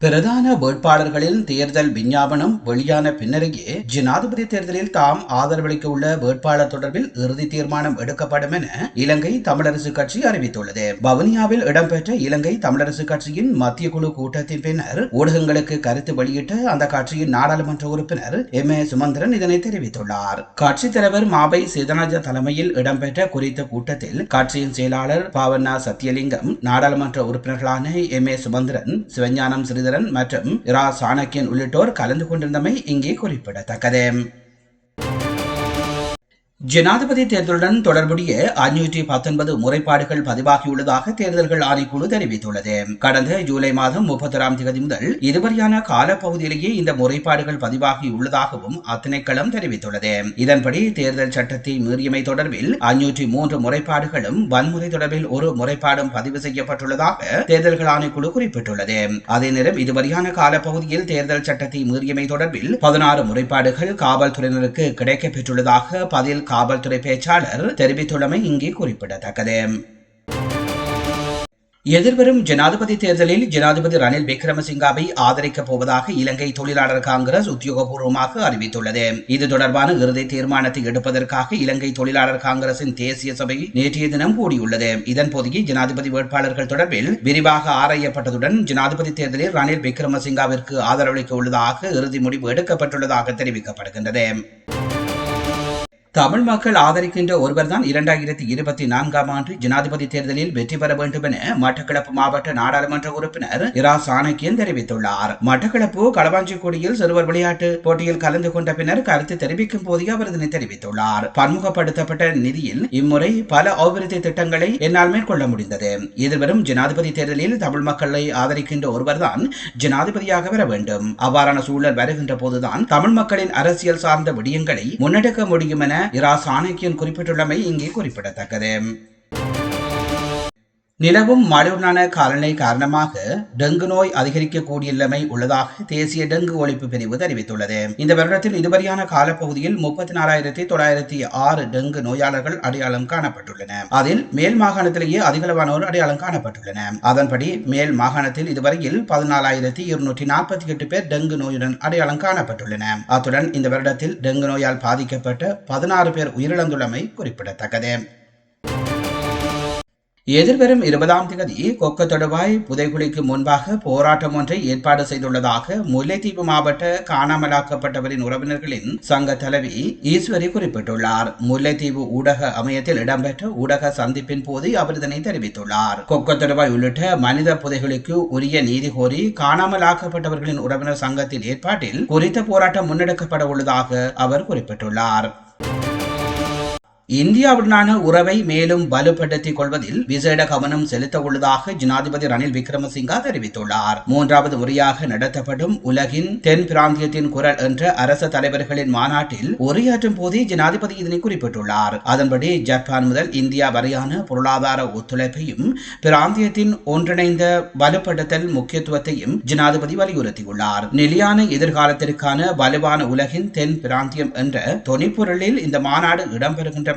பிரதான வேட்பாளர்களின் தேர்தல் விஞ்ஞாபனம் வெளியான பின்னரேயே ஜனாதிபதி தேர்தலில் தாம் ஆதரவளிக்க உள்ள வேட்பாளர் தொடர்பில் இறுதி தீர்மானம் எடுக்கப்படும் என இலங்கை தமிழரசு கட்சி அறிவித்துள்ளது. வவுனியாவில் இடம்பெற்ற இலங்கை தமிழரசு கட்சியின் மத்திய குழு கூட்டத்தின் பின்னர் ஊடகங்களுக்கு கருத்து வெளியிட்ட அந்த கட்சியின் நாடாளுமன்ற உறுப்பினர் எம். ஏ. சுமந்திரன் இதனை தெரிவித்துள்ளார். கட்சித் தலைவர் மாபை சீதராஜா தலைமையில் இடம்பெற்ற குறித்த கூட்டத்தில் கட்சியின் செயலாளர் பாவண்ணா சத்தியலிங்கம் நாடாளுமன்ற உறுப்பினர்களான எம். ஏ. சுமந்திரன் சிவஞானம் சிறிதரன் மற்றும் இரா சாணக்கியன் உள்ளிட்டோர் கலந்து கொண்டிருந்தமை இங்கே குறிப்பிடத்தக்கது. ஜனாதிபதி தேர்தலுடன் தொடர்புடைய அஞ்சூற்றி பத்தொன்பது முறைப்பாடுகள் பதிவாகியுள்ளதாக தேர்தல்கள் ஆணைக்குழு தெரிவித்துள்ளது. கடந்த ஜூலை மாதம் முப்பத்தொராம் தேதி முதல் இதுவரையான காலப்பகுதியிலேயே இந்த முறைப்பாடுகள் பதிவாகியுள்ளதாகவும் அத்திணைக்களம் தெரிவித்துள்ளது. இதன்படி தேர்தல் சட்டத்தை மீறியமை தொடர்பில் அஞ்சூற்றி மூன்று முறைப்பாடுகளும் வன்முறை தொடர்பில் ஒரு முறைப்பாடும் பதிவு செய்யப்பட்டுள்ளதாக தேர்தல்கள் ஆணைக்குழு குறிப்பிட்டுள்ளது. அதே நேரம் இதுவரையான காலப்பகுதியில் தேர்தல் சட்டத்தை மீறியமை தொடர்பில் பதினாறு முறைப்பாடுகள் காவல்துறையினருக்கு கிடைக்கப்பெற்றுள்ளதாக பதில் காவல்துறை பேச்சாளர் தெரிவித்துள்ளமை இங்கே குறிப்பிடத்தக்கது. எதிர்வரும் ஜனாதிபதி தேர்தலில் ஜனாதிபதி ரணில் விக்ரமசிங்காவை ஆதரிக்கப் போவதாக இலங்கை தொழிலாளர் காங்கிரஸ் உத்தியோகபூர்வமாக அறிவித்துள்ளது. இது தொடர்பான இறுதி தீர்மானத்தை எடுப்பதற்காக இலங்கை தொழிலாளர் காங்கிரசின் தேசிய சபை நேற்றைய தினம் கூடியுள்ளது. இதன்போது ஜனாதிபதி வேட்பாளர்கள் தொடர்பில் விரிவாக ஆராயப்பட்டதுடன் ஜனாதிபதி தேர்தலில் ரணில் விக்ரமசிங்காவிற்கு ஆதரவளிக்க உள்ளதாக இறுதி முடிவு எடுக்கப்பட்டுள்ளதாக தெரிவிக்கப்படுகின்றது. தமிழ் மக்கள் ஆதரிக்கின்ற ஒருவர்தான் இரண்டாயிரத்தி இருபத்தி நான்காம் ஆண்டு ஜனாதிபதி தேர்தலில் வெற்றி பெற வேண்டும் என மட்டக்களப்பு மாவட்ட நாடாளுமன்ற உறுப்பினர் இரா சாணக்கியன் தெரிவித்துள்ளார். மட்டக்களப்பு களவாஞ்சிக்குடியில் சிறுவர் விளையாட்டு போட்டியில் கலந்து கொண்ட பின்னர் கருத்து தெரிவிக்கும் போதே அவர் இதனை தெரிவித்துள்ளார். பன்முகப்படுத்தப்பட்ட நிதியில் இம்முறை பல அபிவிருத்தி திட்டங்களை என்னால் மேற்கொள்ள முடிந்தது. எதிர்வரும் ஜனாதிபதி தேர்தலில் தமிழ் மக்களை ஆதரிக்கின்ற ஒருவர்தான் ஜனாதிபதியாக வர வேண்டும். அவ்வாறான சூழல் வருகின்ற போதுதான் தமிழ் மக்களின் அரசியல் சார்ந்த விடயங்களை முன்னெடுக்க முடியும் என இரா சாணக்கியன் குறிப்பிட்டுள்ளமை இங்கே குறிப்பிடத்தக்கது. நிலவும் மழையுடனான காலநிலை காரணமாக டெங்கு நோய் அதிகரிக்கக்கூடியமை உள்ளதாக தேசிய டெங்கு ஒழிப்பு பிரிவு தெரிவித்துள்ளது. இந்த வருடத்தில் இதுவரையான காலப்பகுதியில் முப்பத்தி நாலாயிரத்தி தொள்ளாயிரத்தி ஆறு டெங்கு நோயாளர்கள் அடையாளம் காணப்பட்டுள்ளன. அதில் மேல் மாகாணத்திலேயே அதிகளவானோர் அடையாளம் காணப்பட்டுள்ளன. அதன்படி மேல் மாகாணத்தில் இதுவரையில் பதினாலாயிரத்தி இருநூற்றி நாற்பத்தி எட்டு பேர் டெங்கு நோயுடன் அடையாளம் காணப்பட்டுள்ளன. அத்துடன் இந்த வருடத்தில் டெங்கு நோயால் பாதிக்கப்பட்ட பதினாறு பேர் உயிரிழந்துள்ளமை குறிப்பிடத்தக்கது. எதிர்வரும் இருபதாம் தேதி கொக்க தொடுவாய் புதைகுழிக்கு முன்பாக போராட்டம் ஒன்றை ஏற்பாடு செய்துள்ளதாக முல்லைத்தீவு மாவட்ட காணாமலாக்கப்பட்டவரின் உறவினர்களின் சங்க தலைவி ஈஸ்வரி குறிப்பிட்டுள்ளார். முல்லைத்தீவு ஊடக அமையத்தில் இடம்பெற்ற ஊடக சந்திப்பின் போது அவர் இதனை தெரிவித்துள்ளார். கொக்க தொடுவாய் உள்ளிட்ட மனித புதைகுழிக்கு உரிய நீதி கோரி காணாமலாக்கப்பட்டவர்களின் உறவினர் சங்கத்தின் ஏற்பாட்டில் குறித்த போராட்டம் முன்னெடுக்கப்பட உள்ளதாக அவர் குறிப்பிட்டுள்ளார். இந்தியாவுடனான உறவை மேலும் வலுப்படுத்திக் கொள்வதில் விசேட கவனம் செலுத்த உள்ளதாக ஜனாதிபதி ரணில் விக்ரமசிங்கா தெரிவித்துள்ளார். மூன்றாவது முறையாக நடத்தப்படும் உலகின் தென் பிராந்தியத்தின் குரல் என்ற அரச தலைவர்களின் மாநாட்டில் உரையாற்றும் போதே ஜனாதிபதி இதனை குறிப்பிட்டுள்ளார். அதன்படி ஜப்பான் முதல் இந்தியா வரையான பொருளாதார ஒத்துழைப்பையும் பிராந்தியத்தின் ஒன்றிணைந்த வலுப்படுத்தல் முக்கியத்துவத்தையும் ஜனாதிபதி வலியுறுத்தியுள்ளார். நிலையான எதிர்காலத்திற்கான வலுவான உலகின் தென் பிராந்தியம் என்ற தொனிப்பொருளில் இந்த மாநாடு இடம்பெறுகின்ற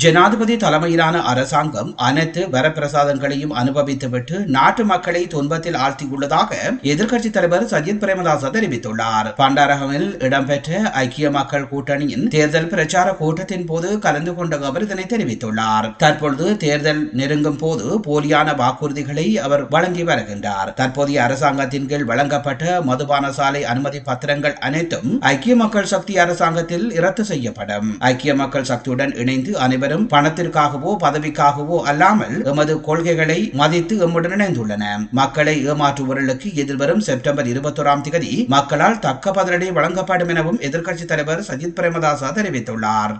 ஜனாதிபதி தலைமையிலான அரசாங்கம் அனைத்து வரப்பிரசாதங்களையும் அனுபவித்துவிட்டு நாட்டு மக்களை துன்பத்தில் ஆழ்த்தியுள்ளதாக எதிர்க்கட்சி தலைவர் சஜித் பிரேமதாச தெரிவித்துள்ளார். பண்டாரகமில் இடம்பெற்ற ஐக்கிய மக்கள் கூட்டணியின் தேர்தல் பிரச்சார கூட்டத்தின் போது கலந்து கொண்ட அவர் இதனை தெரிவித்துள்ளார். தற்பொழுது தேர்தல் நெருங்கும் போது போலியான வாக்குறுதிகளை அவர் வழங்கி வருகின்றார். தற்போதைய அரசாங்கத்தின் கீழ் வழங்கப்பட்ட மதுபான சாலை அனுமதி பத்திரங்கள் அனைத்தும் ஐக்கிய மக்கள் சக்தி அரசாங்கத்தில் ரத்து செய்யப்படும். ஐக்கிய மக்கள் சக்தியுடன் இணைந்து அனைவரும் அனைவரும் பணத்திற்காகவோ பதவிக்காகவோ அல்லாமல் எமது கொள்கைகளை மதித்து எம்முடன் இணைந்துள்ளன. மக்களை ஏமாற்றுபவர்களுக்கு எதிர்வரும் செப்டம்பர் இருபத்தோராம் தேதி மக்களால் தக்க பதிலடி வழங்கப்படும் எனவும் எதிர்க்கட்சித் தலைவர் சஜித் பிரேமதாசா தெரிவித்துள்ளார்.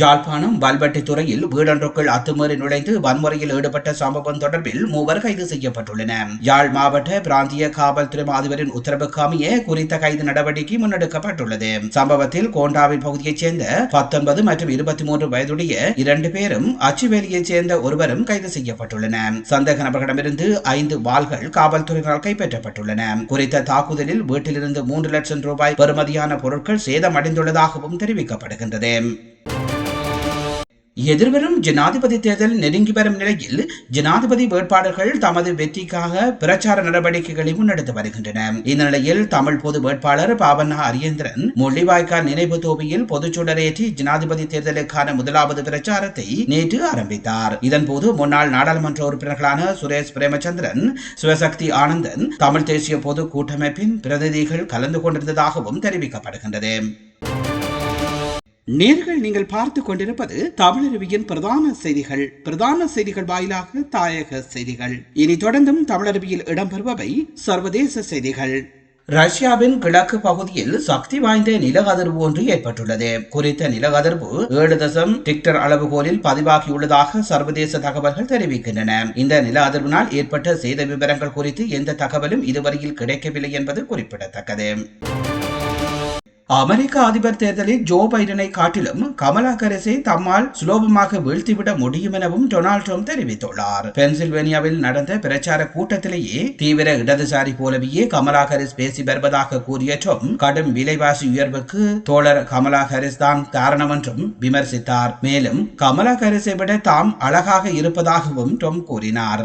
ஜாழ்ப்பாணம் வல்வெட்டி துறையில் வீடொன்றுக்குள் அத்துமீறி நுழைந்து வன்முறையில் ஈடுபட்ட சம்பவம் தொடர்பில் மூவர் கைது செய்யப்பட்டுள்ளனர் யாழ் மாவட்ட பிராந்திய காவல்துறை அதிபரின் உத்தரவுக்கு அமைய குறித்த கைது நடவடிக்கை முன்னெடுக்கப்பட்டுள்ளது. சம்பவத்தில் கோண்டாவின் பகுதியைச் சேர்ந்த பத்தொன்பது மற்றும் இருபத்தி மூன்று வயதுடைய இரண்டு பேரும் அச்சுவேலியைச் சேர்ந்த ஒருவரும் கைது செய்யப்பட்டுள்ளனர் சந்தேக நபர்களிடமிருந்து ஐந்து வாள்கள் காவல்துறையினரால் கைப்பற்றப்பட்டுள்ளன. குறித்த தாக்குதலில் வீட்டிலிருந்து மூன்று லட்சம் ரூபாய் பெறுமதியான பொருட்கள் சேதமடைந்துள்ளதாகவும் தெரிவிக்கப்படுகின்றது. எதிர்வரும் ஜனாதிபதி தேர்தல் நெருங்கி வரும் நிலையில் ஜனாதிபதி வேட்பாளர்கள் தமது வெற்றிக்காக பிரச்சார நடவடிக்கைகளை முன்னெடுத்து வருகின்றனர். இந்த நிலையில் தமிழ் பொது வேட்பாளர் பாவண்ணா அரியந்திரன் முள்ளிவாய்க்கால் நினைவு தோவியில் பொதுச்சுடரேற்றி ஜனாதிபதி தேர்தலுக்கான முதலாவது பிரச்சாரத்தை நேற்று ஆரம்பித்தார். இதன்போது முன்னாள் நாடாளுமன்ற உறுப்பினர்களான சுரேஷ் பிரேமச்சந்திரன் சிவசக்தி ஆனந்தன் தமிழ் தேசிய பொது கூட்டமைப்பின் பிரதிநிதிகள் கலந்து கொண்டிருந்ததாகவும் தெரிவிக்கப்படுகின்றது. நேர்கள் நீங்கள் பார்த்து கொண்டிருப்பது தமிழருவியின் பிரதான செய்திகள். பிரதான செய்திகள் வாயிலாக தாயக செய்திகள். இனி தொடர்ந்தும் தமிழருவியில் இடம்பெறுபவை சர்வதேச செய்திகள். ரஷ்யாவின் கிழக்கு பகுதியில் சக்தி வாய்ந்த நில அதிர்வு ஒன்று ஏற்பட்டுள்ளது. குறித்த நில அதிர்வு ஏழு தசம் டிக்டர் அளவுகோலில் பதிவாகியுள்ளதாக சர்வதேச தகவல்கள் தெரிவிக்கின்றன. இந்த நில அதிர்வினால் ஏற்பட்ட சேத விவரங்கள் குறித்து எந்த தகவலும் இதுவரையில் கிடைக்கவில்லை என்பது குறிப்பிடத்தக்கது. அமெரிக்க அதிபர் தேர்தலில் ஜோ பைடனை காட்டிலும் கமலா ஹாரிஸை தம்மால் சுலபமாக வீழ்த்திவிட முடியும் எனவும் டொனால்ட் ட்ரம்ப் தெரிவித்துள்ளார். பென்சில்வேனியாவில் நடந்த பிரச்சார கூட்டத்திலேயே தீவிர இடதுசாரி போலவே கமலா ஹாரிஸ் பேசி வருவதாக கூறிய ட்ரம்ப் கடும் விலைவாசி உயர்வுக்கு தோழர் கமலா ஹாரிஸ் தான் காரணம் என்றும் விமர்சித்தார். மேலும் கமலா ஹாரிஸை விட தாம் அழகாக இருப்பதாகவும் ட்ரம்ப் கூறினார்.